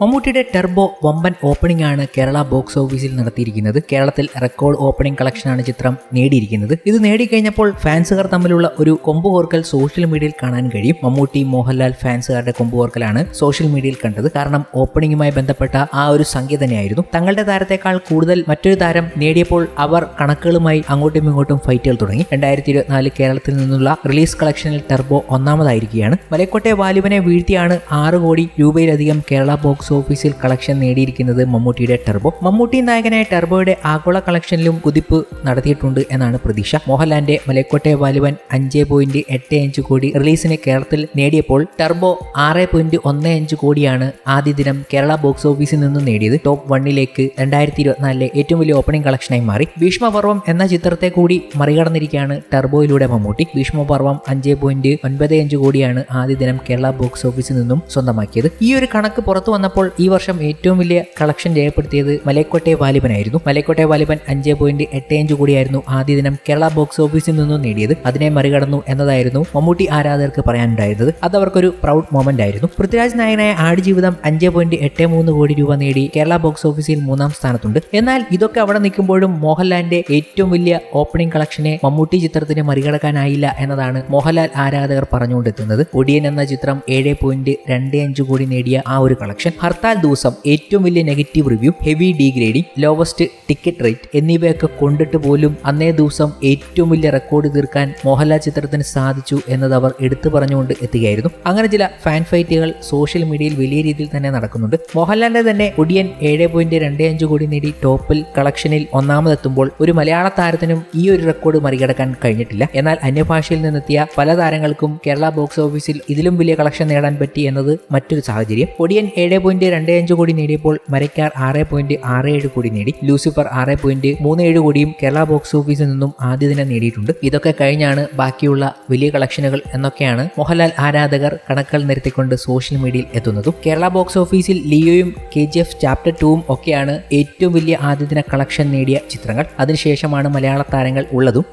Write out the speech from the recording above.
മമ്മൂട്ടിയുടെ ടെർബോ വമ്പൻ ഓപ്പണിംഗ് ആണ് കേരള ബോക്സ് ഓഫീസിൽ നടത്തിയിരിക്കുന്നത്. കേരളത്തിൽ റെക്കോർഡ് ഓപ്പണിംഗ് കളക്ഷനാണ് ചിത്രം നേടിയിരിക്കുന്നത്. ഇത് നേടിക്കഴിഞ്ഞപ്പോൾ ഫാൻസുകാർ തമ്മിലുള്ള ഒരു കൊമ്പുകോർക്കൽ സോഷ്യൽ മീഡിയയിൽ കാണാൻ കഴിയും. മമ്മൂട്ടി മോഹൻലാൽ ഫാൻസുകാരുടെ കൊമ്പുകോർക്കലാണ് സോഷ്യൽ മീഡിയയിൽ കണ്ടത്. കാരണം ഓപ്പണിംഗുമായി ബന്ധപ്പെട്ട ആ ഒരു സംഖ്യ തന്നെയായിരുന്നു. തങ്ങളുടെ താരത്തെക്കാൾ കൂടുതൽ മറ്റൊരു താരം നേടിയപ്പോൾ അവർ കണക്കുകളുമായി അങ്ങോട്ടും ഇങ്ങോട്ടും ഫൈറ്റുകൾ തുടങ്ങി. രണ്ടായിരത്തി ഇരുപത്തിനാല് കേരളത്തിൽ നിന്നുള്ള റിലീസ് കളക്ഷനിൽ ടെർബോ ഒന്നാമതായിരിക്കുകയാണ്. മലക്കോട്ടെ വാലുവിനെ വീഴ്ത്തിയാണ് ആറ് കോടി രൂപയിലധികം കേരള ബോക്സ് ഓഫീസിൽ കളക്ഷൻ നേടിയിരിക്കുന്നത് മമ്മൂട്ടിയുടെ ടെർബോ. മമ്മൂട്ടി നായകനായ ടെർബോയുടെ ആഗോള കളക്ഷനിലും കുതിപ്പ് നടത്തിയിട്ടുണ്ട് എന്നാണ് പ്രതീക്ഷ. മോഹൻലാലിന്റെ മലക്കോട്ടെ വാലുവൻ അഞ്ച് പോയിന്റ് എട്ട് അഞ്ച് കോടി റിലീസിന് കേരളത്തിൽ നേടിയപ്പോൾ ടെർബോ ആറ് പോയിന്റ് ഒന്ന് അഞ്ച് കോടിയാണ് ആദ്യ ദിനം കേരള ബോക്സ് ഓഫീസിൽ നിന്ന് നേടിയത്. ടോപ്പ് വണ്ണിലേക്ക് രണ്ടായിരത്തി ഇരുപത്തിനാലിലെ ഏറ്റവും വലിയ ഓപ്പണിംഗ് കളക്ഷനായി മാറി. ഭീഷ്മപർവം എന്ന ചിത്രത്തെ കൂടി മറികടന്നിരിക്കുകയാണ് ടെർബോയിലൂടെ മമ്മൂട്ടി. ഭീഷ്മപർവം അഞ്ച് പോയിന്റ് ഒൻപത് അഞ്ച് കോടിയാണ് ആദ്യ ദിനം കേരള ബോക്സ് ഓഫീസിൽ നിന്നും സ്വന്തമാക്കിയത്. ഈ ഒരു കണക്ക് പുറത്തു വന്നപ്പോൾ ഈ വർഷം ഏറ്റവും വലിയ കളക്ഷൻ രേഖപ്പെടുത്തിയത് മലക്കോട്ടെ വാലിബനായിരുന്നു മലക്കോട്ടെ വാലിബൻ അഞ്ച് പോയിന്റ് എട്ട് അഞ്ച് കൂടിയായിരുന്നു ആദ്യ ദിനം കേരള ബോക്സ് ഓഫീസിൽ നിന്നും നേടിയത്. അതിനെ മറികടന്നു എന്നതായിരുന്നു മമ്മൂട്ടി ആരാധകർക്ക് പറയാനുണ്ടായിരുന്നത്. അത് അവർക്കൊരു പ്രൗഡ് മൊമെന്റ് ആയിരുന്നു. പൃഥ്വിരാജ് നായകനായ ആടുജീവിതം അഞ്ച് പോയിന്റ് എട്ട് മൂന്ന് കോടി രൂപ നേടി കേരള ബോക്സ് ഓഫീസിൽ മൂന്നാം സ്ഥാനത്തുണ്ട്. എന്നാൽ ഇതൊക്കെ അവിടെ നിൽക്കുമ്പോഴും മോഹൻലാലിന്റെ ഏറ്റവും വലിയ ഓപ്പണിംഗ് കളക്ഷനെ മമ്മൂട്ടി ചിത്രത്തിന് മറികടക്കാനായില്ല എന്നതാണ് മോഹൻലാൽ ആരാധകർ പറഞ്ഞുകൊണ്ടെത്തുന്നത്. ഒടിയൻ എന്ന ചിത്രം ഏഴ് പോയിന്റ് രണ്ട് അഞ്ച് കോടി നേടിയ ആ ഒരു കളക്ഷൻ. ഹർത്താൽ ദിവസം ഏറ്റവും വലിയ negative review heavy degrading lowest ticket rate എന്നിവയൊക്കെ കൊണ്ടിട്ട് പോലും അന്നേ ദിവസം ഏറ്റവും വലിയ റെക്കോർഡ് തീർക്കാൻ മോഹൻലാൽ ചിത്രത്തിന് സാധിച്ചു എന്നത് അവർ എടുത്തു പറഞ്ഞുകൊണ്ട് എത്തുകയായിരുന്നു. അങ്ങനെ ചില ഫാൻ ഫൈറ്റുകൾ സോഷ്യൽ മീഡിയയിൽ വലിയ രീതിയിൽ തന്നെ നടക്കുന്നുണ്ട്. മോഹൻലാലിന്റെ തന്നെ ഒടിയൻ ഏഴ് പോയിന്റ് രണ്ട് അഞ്ച് കോടി നേടി ടോപ്പിൽ കളക്ഷനിൽ ഒന്നാമതെത്തുമ്പോൾ ഒരു മലയാള താരത്തിനും ഈ ഒരു റെക്കോർഡ് മറികടക്കാൻ കഴിഞ്ഞിട്ടില്ല. എന്നാൽ അന്യഭാഷയിൽ നിന്നെത്തിയ പല താരങ്ങൾക്കും കേരള ബോക്സ് ഓഫീസിൽ ഇതിലും വലിയ കളക്ഷൻ നേടാൻ പറ്റി എന്നത് മറ്റൊരു സാഹചര്യം. ഒടിയൻ ഏഴ് പോയിന്റ് രണ്ട് അഞ്ച് കോടി നേടിയപ്പോൾ മരക്കാർ ആറ് പോയിന്റ് ആറ് ഏഴ് കോടി നേടി. ലൂസിഫർ ആറ് പോയിന്റ് മൂന്ന് ഏഴ് കോടിയും കേരള ബോക്സ് ഓഫീസിൽ നിന്നും ആദ്യ ദിനം നേടിയിട്ടുണ്ട്. ഇതൊക്കെ കഴിഞ്ഞാണ് ബാക്കിയുള്ള വലിയ കളക്ഷനുകൾ എന്നൊക്കെയാണ് മോഹൻലാൽ ആരാധകർ കണക്കുകൾ നിരത്തിക്കൊണ്ട് സോഷ്യൽ മീഡിയയിൽ എത്തുന്നതും. കേരള ബോക്സ് ഓഫീസിൽ ലിയോയും കെ ജി എഫ് ചാപ്റ്റർ ടൂവും ഒക്കെയാണ് ഏറ്റവും വലിയ ആദ്യ ദിന കളക്ഷൻ നേടിയ ചിത്രങ്ങൾ. അതിനുശേഷമാണ് മലയാള താരങ്ങൾ ഉള്ളതും.